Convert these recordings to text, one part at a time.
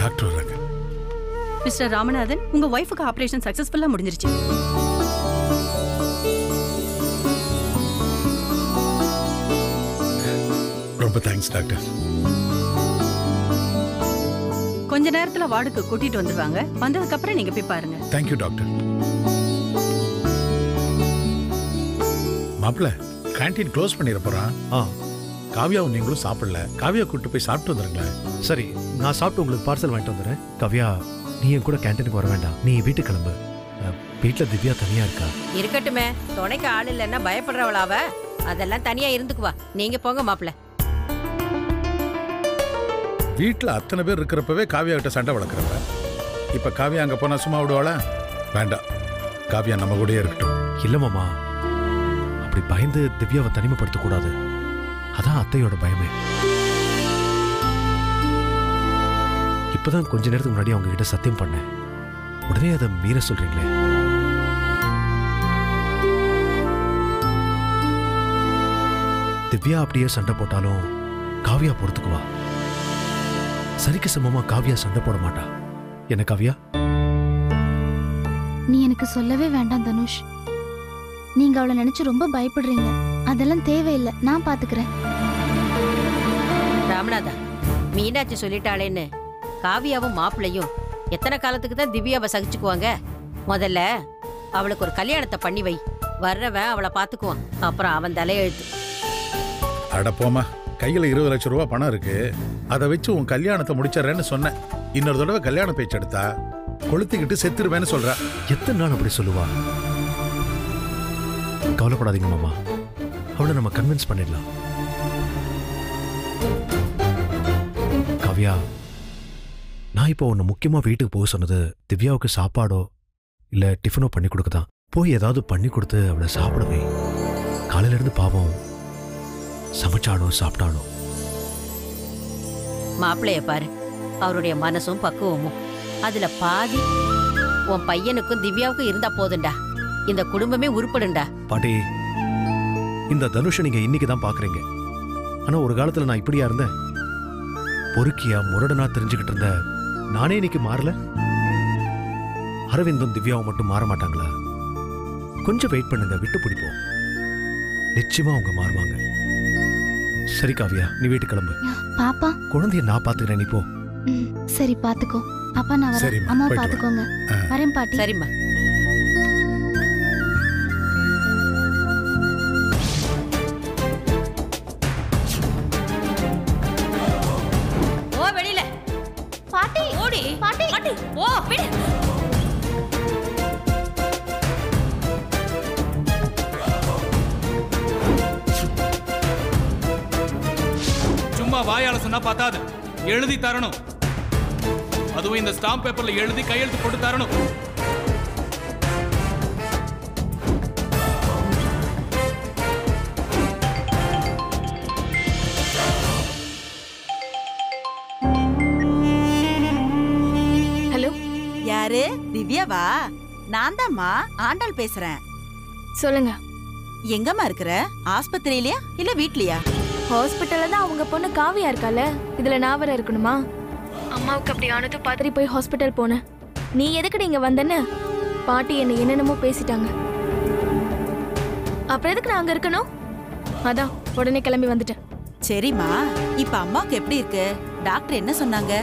Doctor வர்றாங்க mister Ramanathan உங்க ஒய்ஃபுக்கு ஆபரேஷன் சக்சஸ்ஃபுல்லா முடிஞ்சிருச்சு. ரொம்ப தேங்க்ஸ் டாக்டர். கொஞ்ச நேரத்துல வார்டுக்கு கூட்டிட்டு வந்துருவாங்க. வந்ததுக்கு அப்புறம் நீங்க போய் பாருங்க. Thank you doctor. மாப்பிள்ள கேண்டீன் க்ளோஸ் பண்ணிட போறான். ஆ. காவியாவும் நீங்களும் சாப்பிடல. காவியா கூட்டு போய் சாப்பிட்டு வந்துருங்களேன். சரி நான் சாப்பிட்டு உங்களுக்கு பார்சல் வாங்கிட்டு வந்துடுறேன் கவ்யா நீ என் கூட கேன்டீனுக்கு வர வேண்டாம். நீ வீட்டுக்கு கிளம்பு. வீட்ல திவ்யா தனியா இருக்கா? இருக்கட்டுமே. துணைக்கு ஆள் இல்லைன்னா பயப்படுறவளாவ அதெல்லாம் தனியா இருந்துக்குவா நீங்க போங்க மாப்பிள்ள. வீட்டில் அத்தனை பேர் இருக்கிறப்பவே காவியா கிட்ட சண்டை வளர்க்குறவ. இப்போ காவியா அங்கே போனா சும்மா விடுவாளா? வேண்டாம். காவியா நம்ம கூடயே இருக்கட்டும். இல்ல மாமா. அப்படி பயந்து திவ்யாவை தனிமைப்படுத்த கூடாது அதான் அத்தையோட பயமே. இப்பதான் கொஞ்ச நேரத்துக்கு முன்னாடி அவங்க கிட்ட சத்தியம் பண்ணேன். உடனே அதை மீற சொல்றீங்களே. திவ்யா அப்படியே சண்டை போட்டாலும் காவியா பொறுத்துக்குவா. சரிக்கு சமமா காவியா சண்டை போட மாட்டா. என்ன காவியா? நீ எனக்கு சொல்லவே வேண்டாம் தனுஷ். நீங்க அவளை நினைச்சு ரொம்ப பயப்படுறீங்க. அதெல்லாம் தேவையில்லை. நான் பாத்துக்கிறேன். ராமநாதா மீனாட்சி சொல்லிட்டாளேன்னு காவியாவும் மாப்பிள்ளையும் எத்தனை காலத்துக்கு தான் திவ்யாவை சகிச்சுக்குவாங்க? முதல்ல அவளுக்கு ஒரு கல்யாணத்தை பண்ணி வை. வர்றவன் அவளை பார்த்துக்குவான் அப்புறம் அவன் தலையெழுத்து. அட போம்மா கையில் இருபது லட்சம் ரூபா பணம் இருக்கு. அதை வச்சு உன் கல்யாணத்தை முடிச்சிடுறேன்னு சொன்னேன். இன்னொரு தடவை கல்யாண பேச்சு எடுத்தா கொளுத்திக்கிட்டு செத்துருவேன்னு சொல்றா. எத்தனை நாள் அப்படி சொல்லுவா? கவலைப்படாதீங்க மாமா. அவளை நம்ம கன்வின்ஸ் பண்ணிடலாம். காவ்யா நான் இப்போ உன்னை முக்கியமா வீட்டுக்கு போக சொன்னது திவ்யாவுக்கு சாப்பாடோ இல்ல டிஃபனோ பண்ணி கொடுக்க தான் போய் ஏதாவது பண்ணி கொடுத்து அவளை சாப்பிட வை. காலையில இருந்து பாவம் சமைச்சாலோ சாப்பிட்டாலோ மாப்பிள்ளைய பாரு அவருடைய மனசும் பக்குவமும். அதுல பாதி உன் பையனுக்கும் திவ்யாவுக்கும் இருந்தா போதும்டா. இந்த குடும்பமே உருப்படுண்டா பாட்டி இந்த தனுஷை நீங்க இன்னைக்கு தான் பாக்குறீங்க. ஆனா ஒரு காலத்துல நான் இப்படியா இருந்தேன். பொறுக்கியா முரடனா தெரிஞ்சுக்கிட்டு இருந்த நானே இன்னைக்கு மாறல. அரவிந்தும் திவ்யாவும் மட்டும் மாற மாட்டாங்களா? கொஞ்சம் வெயிட் பண்ணுங்க விட்டு பிடிப்போம். நிச்சயமா அவங்க மாறுவாங்க. சரி காவியா நீ வீட்டுக்கு கிளம்பு. பாப்பா. குழந்தைய நான் பாத்துக்கிறேன் நீ போ. சரி பாத்துக்கோ. அப்பா நான் வரேன். அம்மா. பாத்துக்கோங்க. வரேன் பாட்டி. சரிம்மா. ஓ விடு. சும்மா வாயால சொன்னா பார்த்தாது. எழுதி தரணும். அதுவும் இந்த ஸ்டாம்ப் பேப்பர்ல எழுதி கையெழுத்து போட்டு தரணும். யாரு? திவ்யாவா? நான் தாம்மா ஆண்டாள் பேசுறேன். சொல்லுங்க. எங்கம்மா இருக்கிற? ஆஸ்பத்திரியிலயா? இல்ல வீட்லயா? ஹாஸ்பிட்டல்ல தான் அவங்க பொண்ணு காவியா இருக்கால. இதுல நான் இருக்கணுமா? அம்மாவுக்கு அப்படி ஆனது பதறி போய் ஹாஸ்பிட்டல் போனேன். நீ எதுக்கு இங்க வந்தேன்னு? பாட்டி என்ன என்னென்னமோ பேசிட்டாங்க. அப்புறம் எதுக்கு நான் அங்க இருக்கணும்? அதான் உடனே கிளம்பி வந்துட்டேன். சரிம்மா. இப்ப அம்மாவுக்கு எப்படி இருக்கு? டாக்டர் என்ன சொன்னாங்க?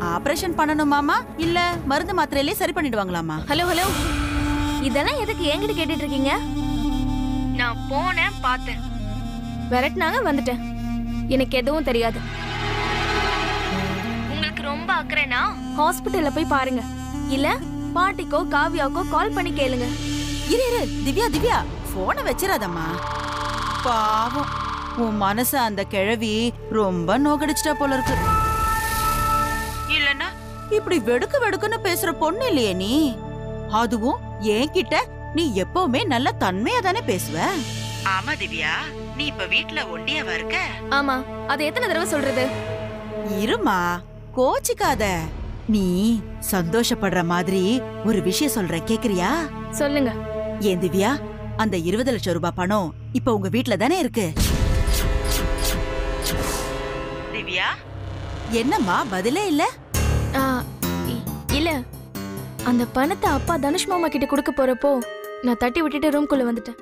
ஆபரேஷன் பண்ணணுமாமா இல்ல மருந்து மாத்திரையிலே சரி பண்ணிடுவாங்களாமா? Hello hello. இதெல்லாம் எதுக்கு என்கிட்ட கேட்டுட்டு இருக்கீங்க நான் போனேன் பார்த்தேன். விரட்டினாங்க வந்துட்டேன். எனக்கு எதுவும் தெரியாது. உங்களுக்கு ரொம்ப அக்கறைனா? ஹாஸ்பிட்டல்ல போய் பாருங்க. இல்ல பாட்டிக்கோ காவியாக்கோ கால் பண்ணி கேளுங்க. இரு இரு. திவ்யா திவ்யா. போனை வச்சிடாதம்மா பாவம். உன் மனச அந்த கிழவி ரொம்ப நோகடிச்சிட்டா போல இருக்கு. இல்லனா இப்படி வெடுக்கு வெடுக்குன்னு பேசுற பொண்ணு இல்லையே நீ? அதுவும் என்கிட்ட நீ எப்பவுமே நல்ல தன்மையா தானே பேசுவ? ஆமா திவ்யா நீ இப்ப வீட்ல ஒண்டியாவா இருக்க? ஆமா அதை எத்தனை தடவை சொல்றது? இருமா கோச்சிக்காத. நீ சந்தோஷப்படுற மாதிரி ஒரு விஷயம் சொல்றேன் கேக்குறியா? சொல்லுங்க. ஏன் திவ்யா அந்த இருபது லட்சம் ரூபாய் பணம் இப்ப உங்க வீட்ல தானே இருக்கு? திவ்யா? என்னம்மா பதிலே இல்ல? இல்ல. அந்த பணத்தை அப்பா தனுஷ் மாமா கிட்ட கொடுக்க போறப்போ நான் தட்டி விட்டுட்டு ரூம்குள்ள வந்துட்டேன்.